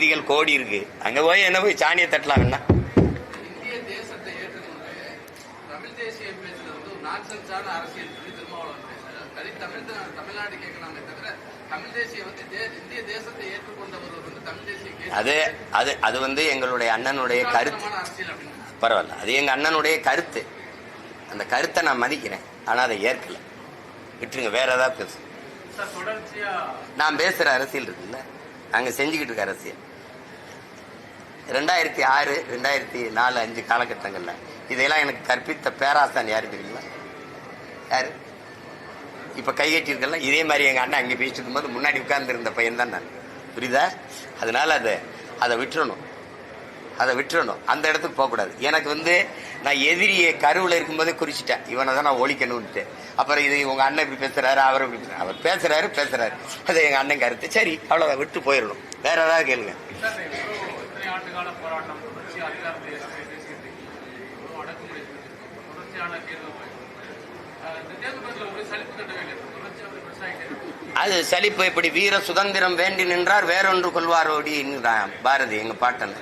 விதிகள் கோடி இருக்கு. அங்க போய் என்ன போய் சாணியை தட்டலாம் கேட்க அது அது அது வந்து எங்களுடைய அண்ணனுடைய கருத்து. பரவாயில்ல. அது எங்க அண்ணனுடைய கருத்து. அந்த கருத்தை நான் மதிக்கிறேன். ஆனா அதை ஏற்கல. விட்டுருங்க வேற ஏதாவது பேசு. நான் பேசுற அரசியல் இருக்குல்ல. நாங்க செஞ்சுக்கிட்டு இருக்க அரசியல். ரெண்டாயிரத்தி ஆறு ரெண்டாயிரத்தி நாலு அஞ்சு காலகட்டங்களில் இதையெல்லாம் எனக்கு கற்பித்த பேராசான் யார் தெரியுங்களா யார்? இப்போ கைகட்டியிருக்கலாம் இதே மாதிரி எங்கள் அண்ணன் அங்கே பேசிட்டு இருக்கும்போது முன்னாடி உட்கார்ந்து இருந்த பையன் தான் நான். புரியுதா? அதனால் அதை அதை விட்டுறணும். அதை விட்டுறணும். அந்த இடத்துக்கு போகக்கூடாது. எனக்கு வந்து நான் எதிரியை கருவில் இருக்கும்போதே குறிச்சிட்டேன். இவனை தான் நான் ஒழிக்கணும்ட்டு அப்புறம் இது உங்கள் அண்ணன் இப்படி பேசுகிறாரு அவர் இப்படி அவர் பேசுகிறாரு பேசுகிறாரு அது எங்கள் அண்ணன் கருத்து. சரி அவ்வளோதான் விட்டு போயிடணும். வேற ஏதாவது கேளுங்க. ஆண்டு கால போராட்டம் தொடர்ச்சி அதிகாரத்தை பேசிக்கிட்டு இருக்கீங்க. அடக்குமுறை தொடர்ச்சியான கேள்வி ஒரு சலிப்பு தட்டவே அது சலிப்பு இப்படி வீர சுதந்திரம் வேண்டி நின்றார் வேறொன்று கொள்வாரோடி என்கிறான் பாரதி எங்க பாட்டன்.